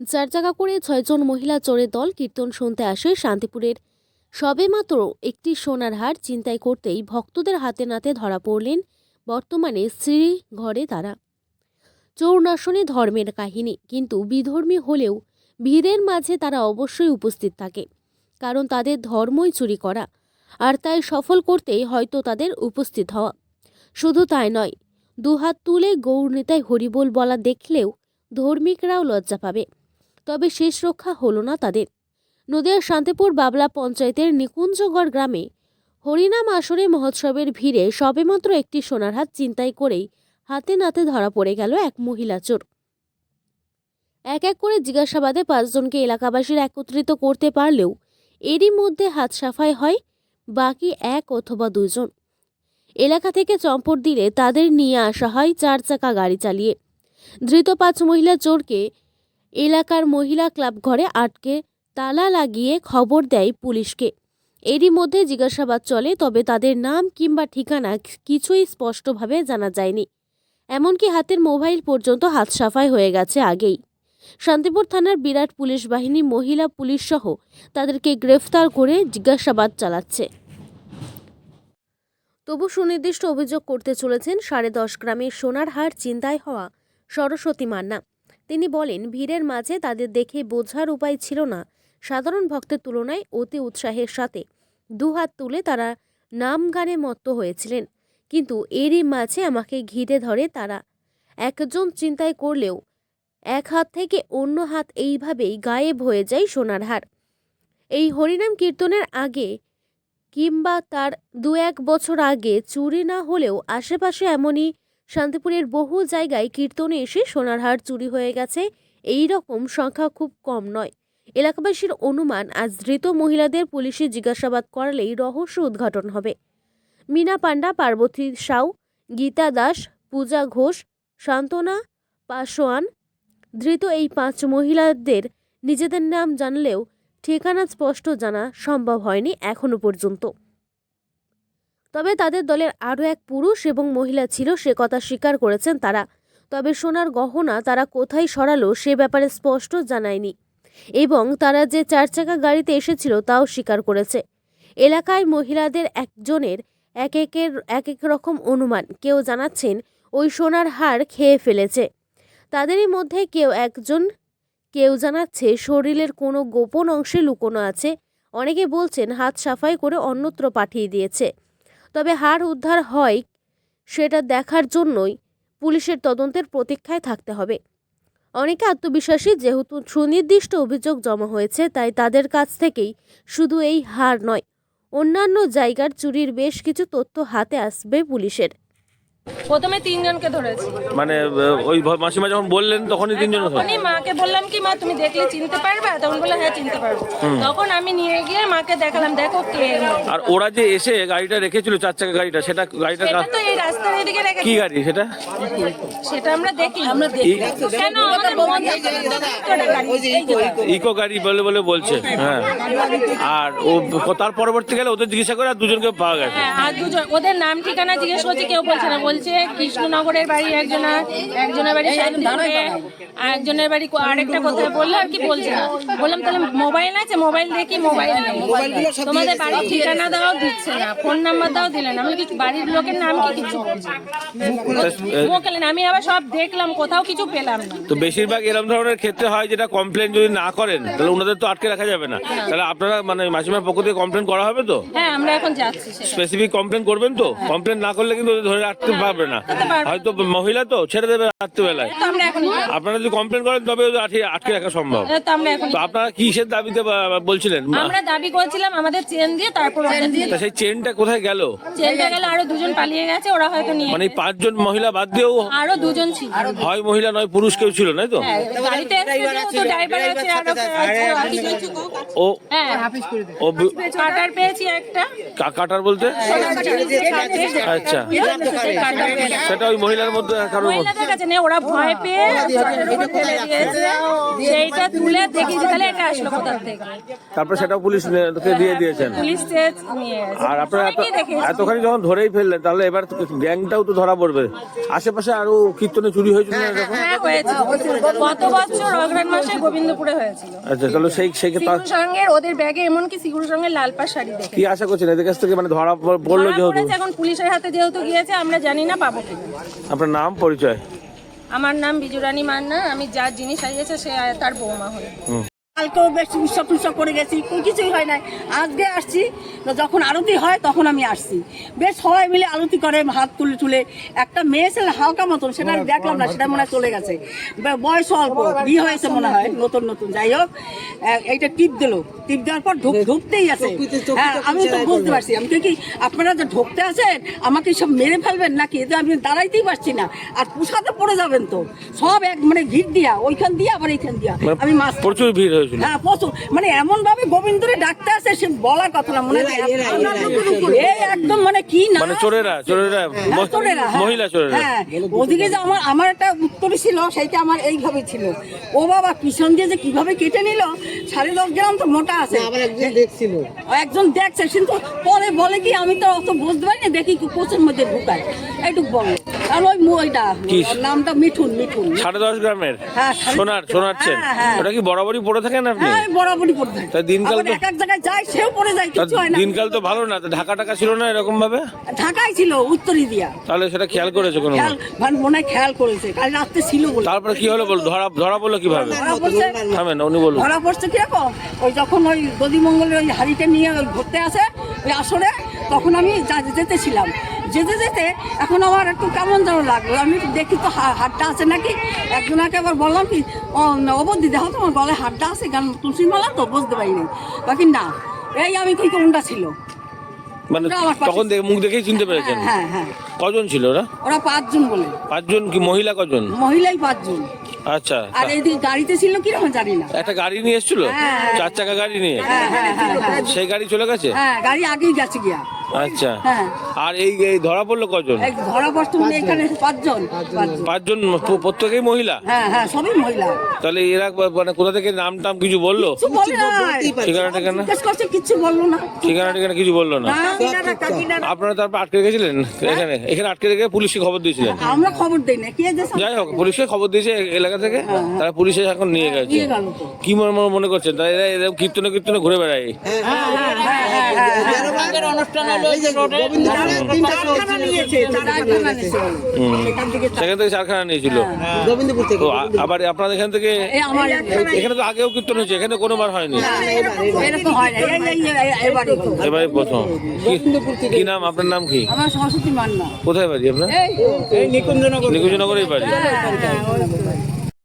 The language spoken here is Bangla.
চার চাকা করে ছয়জন মহিলা চোরের দল কীর্তন শুনতে আসে শান্তিপুরের। সবেমাত্র একটি সোনার হার চিন্তাই করতেই ভক্তদের হাতে নাতে ধরা পড়লেন বর্তমানে শ্রী ঘরে তারা। চৌর্নাশনে ধর্মের কাহিনী, কিন্তু বিধর্মী হলেও ভিড়ের মাঝে তারা অবশ্যই উপস্থিত থাকে, কারণ তাদের ধর্মই চুরি করা, আর তাই সফল করতেই হয়তো তাদের উপস্থিত হওয়া। শুধু তাই নয়, দুহাত তুলে গৌর নেতায় হরিবোল বলা দেখলেও ধর্মিকরাও লজ্জা পাবে। তবে শেষ রক্ষা হলো না তাদের। নদিয়ার শান্তিপুর বাবলা পঞ্চায়েতের নিকুঞ্জগড় গ্রামে হরিনাম আসরে মহোৎসবের ভিড়ে সবেমাত্র একটি সোনার হাত চিন্তাই করেই হাতে নাতে ধরা পড়ে গেল এক মহিলা চোর। এক এক করে জিজ্ঞাসাবাদে পাঁচজনকে এলাকাবাসীরা একত্রিত করতে পারলেও এরই মধ্যে হাত সাফাই হয় বাকি এক অথবা দুজন এলাকা থেকে চম্পট দিলে তাদের নিয়ে আসা হয় চার চাকা গাড়ি চালিয়ে। ধৃত পাঁচ মহিলা চোরকে এলাকার মহিলা ক্লাব ঘরে আটকে তালা লাগিয়ে খবর দেয় পুলিশকে। এরই মধ্যে জিজ্ঞাসাবাদ চলে, তবে তাদের নাম কিংবা ঠিকানা কিছুই স্পষ্টভাবে জানা যায়নি। এমনকি হাতের মোবাইল পর্যন্ত হাত সাফাই হয়ে গেছে আগেই। শান্তিপুর থানার বিরাট পুলিশ বাহিনী, মহিলা পুলিশ সহ তাদেরকে গ্রেফতার করে জিজ্ঞাসাবাদ চালাচ্ছে। তবু সুনির্দিষ্ট অভিযোগ করতে চলেছেন সাড়ে দশ গ্রামের সোনার হার চিন্তায় হওয়া সরস্বতী মান্না। তিনি বলেন, ভিড়ের মাঝে তাদের দেখে বোঝার উপায় ছিল না। সাধারণ ভক্তের তুলনায় অতি উৎসাহের সাথে দুহাত তুলে তারা নাম গানে মত্ত হয়েছিলেন। কিন্তু এরই মাঝে আমাকে ঘিরে ধরে তারা। একজন চিন্তায় করলেও এক হাত থেকে অন্য হাত এইভাবেই গায়েব হয়ে যায় সোনার হার। এই হরিনাম কীর্তনের আগে কিংবা তার দু এক বছর আগে চুরি না হলেও আশেপাশে এমনই শান্তিপুরের বহু জায়গায় কীর্তনে এসে সোনার হার চুরি হয়ে গেছে। এই রকম সংখ্যা খুব কম নয়। এলাকাবাসীর অনুমান, আজ ধৃত মহিলাদের পুলিশে জিজ্ঞাসাবাদ করালেই রহস্য উদ্ঘাটন হবে। মিনা পান্ডা পার্বতী সাউ, গীতা দাস, পূজা ঘোষ, শান্তনা, পাশোয়ান ধৃত এই পাঁচ মহিলাদের নিজেদের নাম জানলেও ঠিকানা স্পষ্ট জানা সম্ভব হয়নি এখনও পর্যন্ত। তবে তাদের দলের আরও এক পুরুষ এবং মহিলা ছিল, সে কথা স্বীকার করেছেন তারা। তবে সোনার গহনা তারা কোথায় সরালো সে ব্যাপারে স্পষ্ট জানায়নি এবং তারা যে চার চাকা গাড়িতে এসেছিল তাও স্বীকার করেছে। এলাকায় মহিলাদের একজনের এক একের, এক এক রকম অনুমান। কেউ জানাচ্ছেন, ওই সোনার হার খেয়ে ফেলেছে। তাদেরই মধ্যে কেউ একজন, কেউ জানাচ্ছে, শরীরের কোনো গোপন অংশে লুকোনো আছে। অনেকে বলছেন, হাত সাফাই করে অন্যত্র পাঠিয়ে দিয়েছে। তবে হাড় উদ্ধার হয় সেটা দেখার জন্যই পুলিশের তদন্তের প্রতীক্ষায় থাকতে হবে। অনেকে আত্মবিশ্বাসী, যেহেতু সুনির্দিষ্ট অভিযোগ জমা হয়েছে, তাই তাদের কাছ থেকেই শুধু এই হার নয়, অন্যান্য জায়গার চুরির বেশ কিছু তথ্য হাতে আসবে পুলিশের। প্রথমে তিনজনকে ধরেছি। মানে ওই মাসিমা যখন বললেন তখনই তিনজন তখনই মাকে বললাম কি মা তুমি দেখলে চিনতে পারবে? তখন বলল হ্যাঁ চিনতে পারব। তখন আমি নিয়ে গিয়ে মাকে দেখালাম দেখো কে আর ওরা যে এসে গাড়িটা রেখেছিল চার চাকা গাড়িটা সেটা গাড়িটা সেটা তো এই রাস্তার এদিকে রেখে কি গাড়ি সেটা? সেটা আমরা দেখি। আমরা দেখি। কেন? আমাদের গাড়ি। ইকো গাড়ি বলে বলে বলছে হ্যাঁ। আর ও তার পরবর্তী গেলে ওদের জিজ্ঞাসা করে আর দুজনকে পাওয়া গেছে। হ্যাঁ আর দুজন ওদের নাম ঠিকানা জিজ্ঞেস করছে কেউ বলছে না। বলছে কৃষ্ণনগরের বাড়ি একজনের একজনের বাড়ি শান্তিপুরে একজনের বাড়ি কো- আরেকটা কোথায় বলল আর কি বলছে না। বললাম তাহলে মোবাইল আছে মোবাইল দেখি মোবাইল নেই তোমাদের বাড়ির ঠিকানা দাও দিচ্ছে না। ফোন নাম্বার দাও দিলে না। আমি কিছু বাড়ির লোকের নাম কি কিছু আমি আবার সব দেখলাম কোথাও কিছু পেলাম না। তো বেশিরভাগ এরকম ধরনের ক্ষেত্রে হয় যেটা কমপ্লেন যদি না করেন তাহলে ওনাদের তো আটকে রাখা যাবে না। তাহলে আপনারা মানে মাসিমার পক্ষ থেকে কমপ্লেন করা হবে তো? হ্যাঁ আমরা এখন যাচ্ছি স্পেসিফিক কমপ্লেন করবেন তো? কমপ্লেন না করলে কিন্তু ধরে রাখতে পারবে না। হয়তো মহিলা তো ছেড়ে দেবে রাত্রিবেলায়। আপনারা যদি কমপ্লেন করেন তবে আটকে আটকে রাখা সম্ভব। তো আমরা এখন তো আপনারা কিসের দাবিতে বলছিলেন? আমরা দাবি করেছিলাম আমাদের চেন দিয়ে তারপর ওদের দিয়ে তা সেই চেনটা কোথায় গেল? চেনটা গেলে আরও দুজন পালিয়ে গেছে ওরা হয়তো নিয়ে মানে পাঁচজন মহিলা বাদ দিয়েও আরও দুজন ছিল। হয় মহিলা নয় পুরুষ কেউ ছিল না তো? হ্যাঁ, গাড়িতে ড্রাইভার আছে ও হ্যাঁ। ও কাটার পেয়েছি একটা। কাটার বলতে? আচ্ছা। কাটার পেয়েছি। সেটা ওই মহিলার মধ্যে মহিলাদের কাছে নেই ওরা ভয় পেয়ে ফেলে দিয়েছে সেইটা তুলে দেখি তাহলে এটা আসলো কোথা থেকে? তারপর সেটাও পুলিশ দিয়ে দিয়েছেন। পুলিশ আর আপনারা। এতখানি যখন ধরেই ফেললেন তাহলে এবার গ্যাংটাও তো ধরা পড়বে। আশেপাশে আরও কীর্তনে চুরি হয়েছিল হ্যাঁ গত বছর অগ্রাণ মাসে গোবিন্দপুরে হয়েছিল। আচ্ছা তাহলে সেই সেই সঙ্গে ওদের ব্যাগে এমনকি সিগুর সঙ্গে লাল পাড় শাড়ি দেখে কি আশা করছেন? এদের কাছ থেকে মানে ধরা পড়ল যেহেতু। এখন পুলিশের হাতে যেহেতু গিয়েছে আমরা জানি না পাবো কি? আপনার নাম পরিচয়? আমার নাম বিজুরানী মান্না আমি যা জিনিস হারিয়েছে সে তার বৌমা হয়ে। কালকেও বেশ উৎসব টুৎসব করে গেছি কোনো কিছুই হয় নাই। আজকে আসছি তো যখন আরতি হয় তখন আমি আসছি। বেশ সবাই মিলে আরতি করে হাত তুলে তুলে। একটা মেয়ে ছেলে হালকা মতন সেটা আমি দেখলাম না সেটা মনে হয় চলে গেছে। বয়স অল্প বিয়ে হয়েছে মনে হয় নতুন নতুন যাই হোক। এইটা টিপ দিল। টিপ দেওয়ার পর ঢুক ঢুকতেই আছে। হ্যাঁ আমি তো বুঝতে পারছি আমি কি আপনারা যে ঢুকতে আছেন আমাকে সব মেরে ফেলবেন নাকি? এতে আমি দাঁড়াইতেই পারছি না। আর পুষাতে পড়ে যাবেন তো। সব এক মানে ভিড় দিয়া ওইখান দিয়া আবার এইখান দিয়া। আমি মাছ প্রচুর ভিড় হয়েছিল। হ্যাঁ প্রচুর। মানে এমন ভাবে গোবিন্দরে ডাকতে আসে সে বলার কথা না মনে হয় এই একদম মানে কি না? মানে চোরেরা চোরেরা হ্যাঁ, চোরেরা, হ্যাঁ। মহিলা চোরেরা। হ্যাঁ ওদিকে যে আমার আমার একটা উত্তরী ছিল সেইটা আমার এইভাবে ছিল। ও বাবা পিছন দিয়ে যে কীভাবে কেটে নিল সাড়ে দশ গ্রাম তো মোটা আছে। দেখছিল। একজন দেখছে কিন্তু পরে বলে কি আমি তো অত বুঝতে পারিনি দেখি কি কোচের মধ্যে ঢুকায়। এইটুক বলে আর ওই ওইটা কি? ওর নামটা মিঠুন মিঠুন। সাড়ে দশ গ্রামের? হ্যাঁ, সাড়ে- সোনার সোনারছেন হ্যাঁ, হ্যাঁ। ওটা কি বরাবরই পড়ে থাকেন আপনি? হ্যাঁ বরাবরই পড়ে থাকি। তা দিনকাল আবার তো- এক এক জায়গায় যায় সেও পড়ে যায় তা কিছু হয় না। দিনকাল তো ভালো না তা ঢাকা টাকা ছিল না এরকম ভাবে ঢাকায় ছিল উত্তরী দিয়া তাহলে সেটা খেয়াল করেছে কোনো খেয়াল মানে মনে হয় খেয়াল করেছে কাল রাত্রে ছিল বলে। তারপরে কি হলো বল ধরা ধরা পড়ল কীভাবে? ধরা পড়ছে থামেন উনি বলুন। ধরা পড়ছে কীরকম ওই যখন ওই গদিমঙ্গলের ওই হাড়িটা নিয়ে ওই ঘুরতে আসে ওই আসরে তখন আমি যেতেছিলাম। যেতে যেতে এখন আমার একটু কেমন যেন লাগল। আমি দেখি তো হাটটা আছে নাকি? একজনাকে আবার বললাম কি অবধি দেখো তোমার গলায় হাটটা আছে কারণ তুলসী মালা তো বুঝতে পারিনি বাকি না এই আমি কই কোনটা ছিল? মানে তখন দেখে মুখ দেখেই চিনতে পেরেছেন? হ্যাঁ হ্যাঁ। কজন ছিল ওরা? ওরা পাঁচজন বলে। পাঁচজন কি মহিলা কজন? মহিলাই পাঁচজন। আচ্ছা। আর এইদিকে গাড়িতে ছিল কীরকম জানি না। একটা গাড়ি নিয়ে এসেছিল? হ্যাঁ। চার চাকা গাড়ি নিয়ে? হ্যাঁ হ্যাঁ সেই গাড়ি চলে গেছে? হ্যাঁ গাড়ি আগেই গেছে গিয়া। আচ্ছা। হ্যাঁ। আর এই এই ধরা পড়ল কজন? এই ধরা পড়তো মানে এখানে পাঁচজন। পাঁচজন। পাঁচজন প- প্রত্যেকেই মহিলা? হ্যাঁ হ্যাঁ সবই মহিলা। তাহলে এরা মানে কোথা থেকে নাম টাম কিছু বলল? কিছু বলে না ঠিকানা ঠিকানা জিজ্ঞেস করছে কিচ্ছু বলল না। ঠিকানা ঠিকানা কিছু বলল না? না, আপনারা তারপর আটকে রেখেছিলেন? এখানে এখানে আটকে রেখে পুলিশকে খবর দিয়েছিলেন? আমরা খবর দেই না। কে যে যাই হোক পুলিশকে খবর দিয়েছে এ- এলাকা থেকে। তারা পুলিশে এখন নিয়ে গেছে। নিয়ে গেল তো। কি মনে মনে- মনে করছেন? তারা এরা এরকম কীর্তনে কীর্তনে ঘুরে বেড়ায়। কারখানা নিয়েছে কারখানা নিয়েছে এখান থেকে সেখান থেকে চারখানা নিয়েছিল। তো আ- আবার আপনাদের এখান থেকে আমার এখানে তো আগেও কীর্তন হয়েছে এখানে কোনোবার হয়নি। এরকম হয় না। এই এই এই- এবারে প্রথম। কি- কি নাম? আপনার নাম কি? আমার সরস্বতী মান্না। কোথায় বাড়ি আপনার? এই নিকুঞ্জনগরেই বাড়ি। হ্যাঁ, হ্যাঁ।